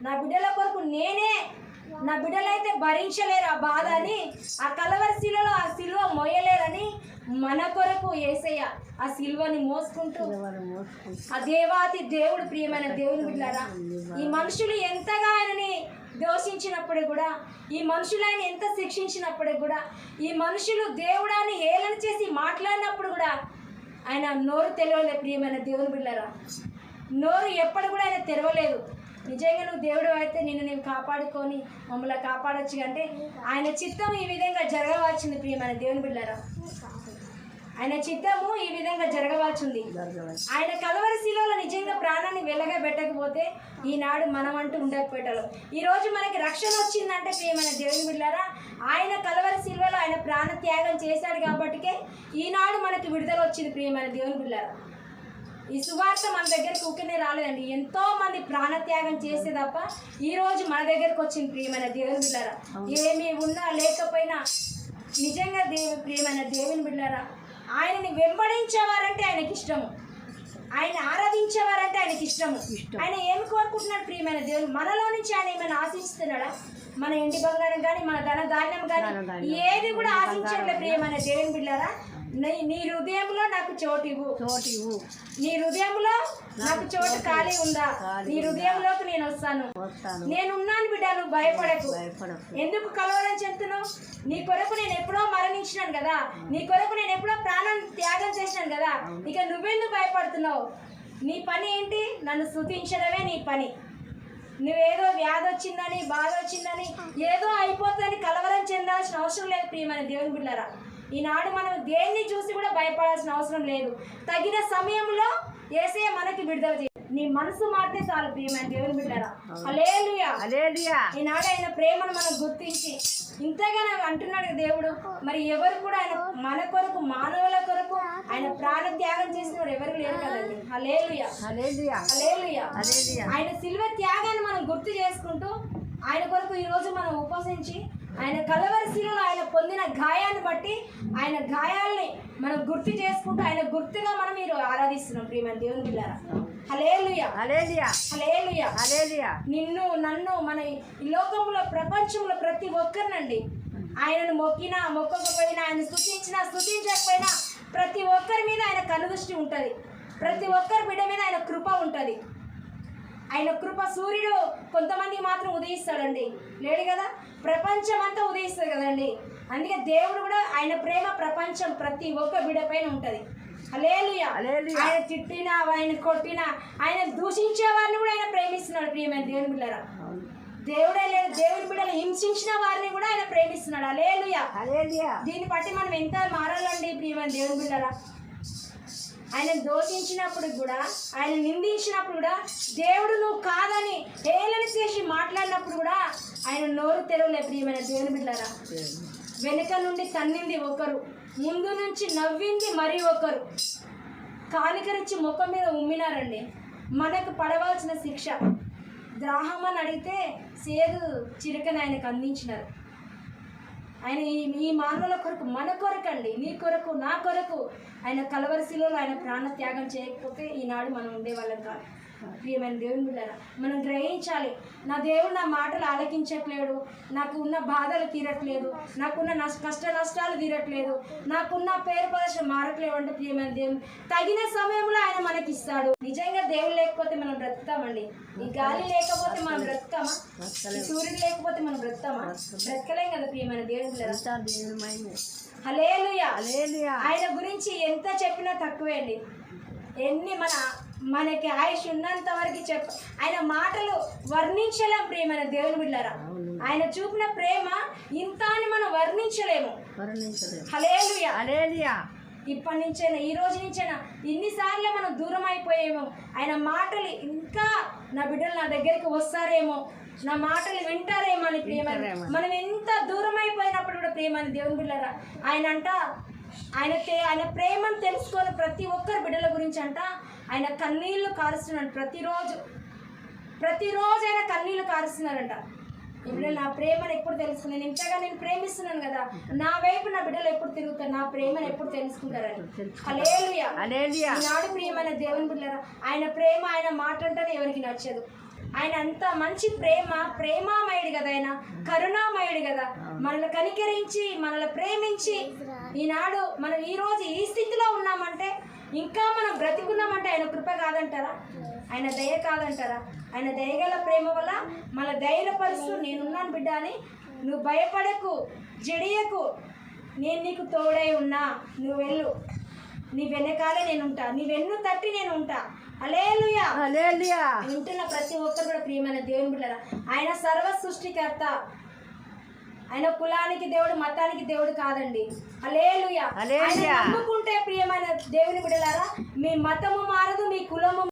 నా బిడ్డల కొరకు నేనే నా బిడ్డలైతే భరించలేరు ఆ బాధ అని ఆ కలవరి శిలలో ఆ సిలువ మోయలేరని మన కొరకు ఏసయ్య ఆ సిలువని మోసుకుంటూ ఆ దేవాతి దేవుడు ప్రియమైన దేవుని బిడ్డారా ఈ మనుషులు ఎంతగా ఆయనని దోషించినప్పుడు కూడా ఈ మనుషులు ఆయన ఎంత శిక్షించినప్పుడు కూడా ఈ మనుషులు దేవుడాన్ని హేళన చేసి మాట్లాడినప్పుడు కూడా ఆయన నోరు తెలవలే ప్రియమైన దేవుని బిడ్డారా నోరు ఎప్పుడు కూడా ఆయన తెరవలేదు. నిజంగా నువ్వు దేవుడు అయితే నిన్ను నేను కాపాడుకొని మమ్మల్ని కాపాడొచ్చు అంటే ఆయన చిత్తం ఈ విధంగా జరగవలసింది ప్రియమైన దేవుని బిడ్డారా ఆయన చిత్తము ఈ విధంగా జరగవలసింది. ఆయన కలవరి శిలలో నిజంగా ప్రాణాన్ని వెలగా పెట్టకపోతే ఈనాడు మనం అంటూ ఉండకపోయేటోళ్ళం. ఈ రోజు మనకి రక్షణ వచ్చిందంటే ప్రియమైన దేవుని బిడ్డారా ఆయన కలవరి శిలువలో ఆయన ప్రాణ త్యాగం చేశాడు కాబట్టికే ఈనాడు మనకి విడుదల వచ్చింది ప్రియమైన దేవుని బిడ్డారా ఈ సువార్త మన దగ్గరకు ఊరికనే రాలేదండి. ఎంతో మంది ప్రాణత్యాగం చేస్తే తప్ప ఈ రోజు మన దగ్గరకు వచ్చింది ప్రియమైన దేవుని బిడ్డారా ఏమి ఉన్నా లేకపోయినా నిజంగా దేవి ప్రియమైన దేవుని బిడ్డారా ఆయనని వెంబడించేవారంటే ఆయనకి ఇష్టము. ఆయన ఆరాధించేవారంటే ఆయనకి ఇష్టము. ఇష్టం. ఆయన ఏమి కోరుకుంటున్నాడు ప్రియమైన దేవుని మనలో నుంచి ఆయన ఏమైనా ఆశిస్తున్నాడా? మన ఇంటి బంగారం కానీ మన ధన ధాన్యం కానీ. ఏది కూడా ఆశించట్లే ప్రియమైన దేవుని బిడ్డారా. నీ నీ హృదయంలో నాకు చోటు ఇవ్వు చోటు ఇవ్వు నీ హృదయంలో నాకు చోటు ఖాళీ ఉందా? నీ హృదయంలోకి నేను వస్తాను. వస్తాను. నేనున్నాను బిడ్డ నువ్వు భయపడకు. ఎందుకు కలవరం చెప్తున్నావు నీ కొరకు నేను ఎప్పుడో మరణించినాను కదా. నీ కొరకు నేను ఎప్పుడో ప్రాణం త్యాగం చేసినాను కదా. ఇక నువ్వెందుకు భయపడుతున్నావు? నీ పని ఏంటి? నన్ను స్తుతించడమే నీ పని. నువ్వేదో వ్యాధి వచ్చిందని బాధ వచ్చిందని ఏదో అయిపోతుందని కలవరం చెందాల్సిన అవసరం లేదు ప్రియమైన దేవుని బిడ్డరా ఈనాడు మనం దేన్ని చూసి కూడా భయపడాల్సిన అవసరం లేదు. తగిన సమయంలో ఏసే మనకి విడుదల నీ మనసు మారితే చాలు ప్రియమైన దేవుని బిడ్డరా. ఈనాడు ఆయన ప్రేమను మనం గుర్తించి ఇంతగా నాకు అంటున్నాడు దేవుడు. మరి ఎవరు కూడా ఆయన మన కొరకు మానవుల కొరకు ఆయన ప్రాణ త్యాగం చేసిన వాడు ఎవరు లేరు కదండి. ఆయన సిల్వ త్యాగాన్ని మనం గుర్తు చేసుకుంటూ ఆయన కొరకు ఈరోజు మనం ఉపసించి ఆయన కలవరి శిలలో ఆయన పొందిన గాయాన్ని బట్టి ఆయన గాయాల్ని మనం గుర్తు చేసుకుంటూ ఆయన గుర్తుగా మనం మీరు ఆరాధిస్తున్నాం ప్రియమైన దేవుని పిల్లరా హలేలుయ హలేలుయ నిన్ను నన్ను మన ఈ లోకంలో ప్రపంచంలో ప్రతి ఒక్కరినండి ఆయనను మొక్కినా మొక్కకపోయినా ఆయన స్థుతించినా స్థుతించకపోయినా ప్రతి ఒక్కరి మీద ఆయన కనుదృష్టి ఉంటుంది. ప్రతి ఒక్కరి బిడ్డ మీద ఆయన కృప ఉంటుంది. ఆయన కృప సూర్యుడు కొంతమంది మాత్రం ఉదయిస్తాడండి. లేడు కదా? ప్రపంచం అంతా ఉదయిస్తుంది కదండి. అందుకే దేవుడు కూడా ఆయన ప్రేమ ప్రపంచం ప్రతి ఒక్క బిడ్డ పైన ఉంటుంది. ఆయన తిట్టినా ఆయన కొట్టినా ఆయన దూషించే వారిని కూడా ఆయన ప్రేమిస్తున్నాడు ప్రియమైన దేవుని బిడ్డరా. దేవుడే లేదు దేవుని బిడ్డలు హింసించిన వారిని కూడా ఆయన ప్రేమిస్తున్నాడు. అలేలియా దీన్ని బట్టి మనం ఎంత మారాలండి ప్రియమైన దేవుని బిడ్డరా? ఆయన దోషించినప్పుడు కూడా ఆయన నిందించినప్పుడు కూడా దేవుడు నువ్వు కాదని హేళన చేసి మాట్లాడినప్పుడు కూడా ఆయన నోరు తెరవలే ప్రియమైన దేవుని బిడ్డరా వెనుక నుండి తన్నింది ఒకరు ముందు నుంచి నవ్వింది మరి ఒకరు. కానికరించి ముఖం మీద ఉమ్మినారండి. మనకు పడవలసిన శిక్ష. ద్రాహం అని అడిగితే సేదు చిరకని ఆయనకు అందించినారు. ఆయన ఈ ఈ మానవుల కొరకు మన కొరకు అండి నీ కొరకు నా కొరకు ఆయన కలవరిశిలో ఆయన ప్రాణ త్యాగం చేయకపోతే ఈనాడు మనం ఉండేవాళ్ళం కాదు. ప్రియమైన దేవుని బిడ్డారా మనం గ్రహించాలి. నా దేవుడు నా మాటలు ఆలకించట్లేడు. నాకు ఉన్న బాధలు తీరట్లేదు. నాకున్న కష్ట నష్టాలు తీరట్లేదు. నాకున్న పేరు ప్రదర్శన మారట్లేవు అంటే ప్రియమైన దేవుని తగిన సమయంలో ఆయన మనకి ఇస్తాడు నిజంగా దేవుడు లేకపోతే మనం బ్రతుకుతామండి. ఈ గాలి లేకపోతే మనం బ్రతుకామా సూర్యుడు లేకపోతే మనం బ్రతుకామా బ్రతకలేం కదా ప్రియమైన దేవుని అలేలియా ఆయన గురించి ఎంత చెప్పినా తక్కువే అండి. ఎన్ని మన మనకి ఆయుష్ ఉన్నంత వరకు చెప్ప ఆయన మాటలు వర్ణించలేం ప్రేమైన దేవుని బిడ్డారా ఆయన చూపిన ప్రేమ ఇంత అని మనం వర్ణించలేము. హలేలుయా ఇప్పటి నుంచైనా ఈ రోజు నుంచైనా ఇన్నిసార్లు మనం దూరం అయిపోయేమో ఆయన మాటలు ఇంకా నా బిడ్డలు నా దగ్గరికి వస్తారేమో నా మాటలు వింటారేమో అని ప్రేమ. మనం ఎంత దూరం అయిపోయినప్పుడు కూడా ప్రేమ అని దేవుని బిడ్డరా ఆయన అంట ఆయన ఆయన ప్రేమను తెలుసుకొని ప్రతి ఒక్కరి బిడ్డల గురించి అంట ఆయన కన్నీళ్ళు కారుస్తున్నాడు ప్రతిరోజు ప్రతిరోజు ఆయన కన్నీళ్ళు కారుస్తున్నారంట. ఇప్పుడు నా ప్రేమను ఎప్పుడు తెలుసుకుని నేను ఇంతగా నేను ప్రేమిస్తున్నాను కదా. నా వైపు నా బిడ్డలు ఎప్పుడు తిరుగుతారు? నా ప్రేమను ఎప్పుడు తెలుసుకుంటారని. ఈనాడు ప్రియమైన దేవుని బిడ్డలారా ఆయన ప్రేమ ఆయన మాట అంటేనే ఎవరికి నచ్చదు. ఆయన అంత మంచి ప్రేమ ప్రేమామయుడు కదా ఆయన కరుణామయుడు కదా. మనల్ని కనికరించి మనల్ని ప్రేమించి ఈనాడు మనం ఈ రోజు ఈ స్థితిలో ఉన్నామంటే ఇంకా మనం బ్రతికున్నామంటే ఆయన కృప కాదంటారా? ఆయన దయ కాదంటారా? ఆయన దయగల ప్రేమ వల్ల మన ధైర్యపరుస్తూ నేనున్నాను బిడ్డ అని నువ్వు భయపడకు జడియకు. నేను నీకు తోడై ఉన్నా. నువ్వు వెళ్ళు. నీ వెనకాలే నేను ఉంటా. నీ వెన్ను తట్టి నేను ఉంటా. Alleluia hallelujah. వింటున్న ప్రతి ఒక్కరు కూడా ప్రియమైన దేవుని బిడ్డరా ఆయన సర్వ సృష్టికర్త. ఆయన కులానికి దేవుడు మతానికి దేవుడు కాదండి. అలేలుయా నమ్ముకుంటే ప్రియమైన దేవుని బిడ్డలారా మీ మతము మారదు మీ కులము